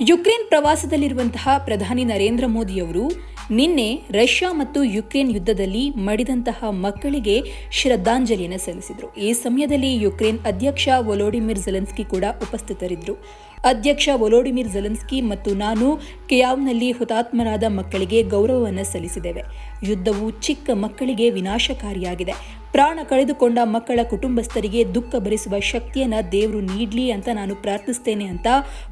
Ukraine ಪ್ರವಾಸದಲ್ಲಿರುವಂತಹ ಪ್ರಧಾನಿ ನರೇಂದ್ರ ಮೋದಿಯವರು ನಿನ್ನೆ ರಷ್ಯಾ ಮತ್ತು ಯುಕ್ರೇನ್ ಯುದ್ಧದಲ್ಲಿ ಮಡಿದಂತಹ ಮಕ್ಕಳಿಗೆ ಶ್ರದ್ಧಾಂಜಲಿಯನ್ನು ಸಲ್ಲಿಸಿದರು. ಈ ಸಮಯದಲ್ಲಿ ಯುಕ್ರೇನ್ ಅಧ್ಯಕ್ಷ ವೊಲೋಡಿಮಿರ್ ಜೆಲೆನ್ಸ್ಕಿ ಕೂಡ ಉಪಸ್ಥಿತರಿದ್ದರು ಅಧ್ಯಕ್ಷ ವೊಲೋಡಿಮಿರ್ ಜೆಲೆನ್ಸ್ಕಿ ಮತ್ತು ನಾನು ಕೆಯಾವ್ನಲ್ಲಿ ಹುತಾತ್ಮರಾದ ಮಕ್ಕಳಿಗೆ ಗೌರವವನ್ನು ಸಲ್ಲಿಸಿದ್ದೇವೆ. ಯುದ್ಧವು ಚಿಕ್ಕ ಮಕ್ಕಳಿಗೆ ವಿನಾಶಕಾರಿಯಾಗಿದೆ. ಪ್ರಾಣ ಕಳೆದುಕೊಂಡ ಮಕ್ಕಳ ಕುಟುಂಬಸ್ಥರಿಗೆ ದುಃಖ ಭರಿಸುವ ಶಕ್ತಿಯನ್ನು ದೇವರು ನೀಡಲಿ ಅಂತ ನಾನು ಪ್ರಾರ್ಥಿಸ್ತೇನೆ ಅಂತ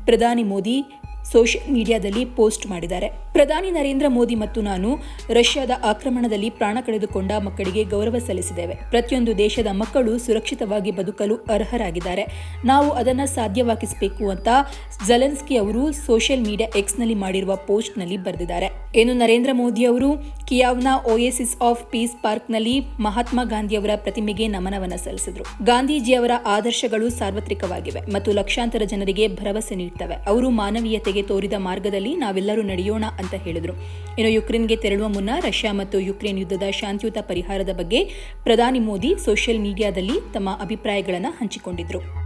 ಪ್ರಧಾನಿ ಮೋದಿ ಸೋಷಿಯಲ್ ಮೀಡಿಯಾದಲ್ಲಿ ಪೋಸ್ಟ್ ಮಾಡಿದ್ದಾರೆ. ಪ್ರಧಾನಿ ನರೇಂದ್ರ ಮೋದಿ ಮತ್ತು ನಾನು ರಷ್ಯಾದ ಆಕ್ರಮಣದಲ್ಲಿ ಪ್ರಾಣ ಕಳೆದುಕೊಂಡ ಮಕ್ಕಳಿಗೆ ಗೌರವ ಸಲ್ಲಿಸಿದ್ದೇವೆ. ಪ್ರತಿಯೊಂದು ದೇಶದ ಮಕ್ಕಳು ಸುರಕ್ಷಿತವಾಗಿ ಬದುಕಲು ಅರ್ಹರಾಗಿದ್ದಾರೆ. ನಾವು ಅದನ್ನು ಸಾಧ್ಯವಾಗಿಸಬೇಕು ಅಂತ ಜಲೆನ್ಸ್ಕಿ ಅವರು ಸೋಷಿಯಲ್ ಮೀಡಿಯಾ ಎಕ್ಸ್ನಲ್ಲಿ ಮಾಡಿರುವ ಪೋಸ್ಟ್ನಲ್ಲಿ ಬರೆದಿದ್ದಾರೆ. ಏನು ನರೇಂದ್ರ ಮೋದಿ ಅವರು? ಕಿಯಾವ್ನ ಓಯಸಿಸ್ ಆಫ್ ಪೀಸ್ ಪಾರ್ಕ್ನಲ್ಲಿ ಮಹಾತ್ಮ ಗಾಂಧಿಯವರ ಪ್ರತಿಮೆಗೆ ನಮನವನ್ನು ಸಲ್ಲಿಸಿದರು. ಗಾಂಧೀಜಿಯವರ ಆದರ್ಶಗಳು ಸಾರ್ವತ್ರಿಕವಾಗಿವೆ ಮತ್ತು ಲಕ್ಷಾಂತರ ಜನರಿಗೆ ಭರವಸೆ ನೀಡುತ್ತವೆ ಅವರು ಮಾನವೀಯತೆಗೆ ತೋರಿದ ಮಾರ್ಗದಲ್ಲಿ ನಾವೆಲ್ಲರೂ ನಡೆಯೋಣ ಅಂತ ಹೇಳಿದರು. ಇನ್ನು ಯುಕ್ರೇನ್ಗೆ ತೆರಳುವ ಮುನ್ನ ರಷ್ಯಾ ಮತ್ತು ಯುಕ್ರೇನ್ ಯುದ್ಧದ ಶಾಂತಿಯುತ ಪರಿಹಾರದ ಬಗ್ಗೆ ಪ್ರಧಾನಿ ಮೋದಿ ಸೋಷಿಯಲ್ ಮೀಡಿಯಾದಲ್ಲಿ ತಮ್ಮ ಅಭಿಪ್ರಾಯಗಳನ್ನು ಹಂಚಿಕೊಂಡಿದ್ರು.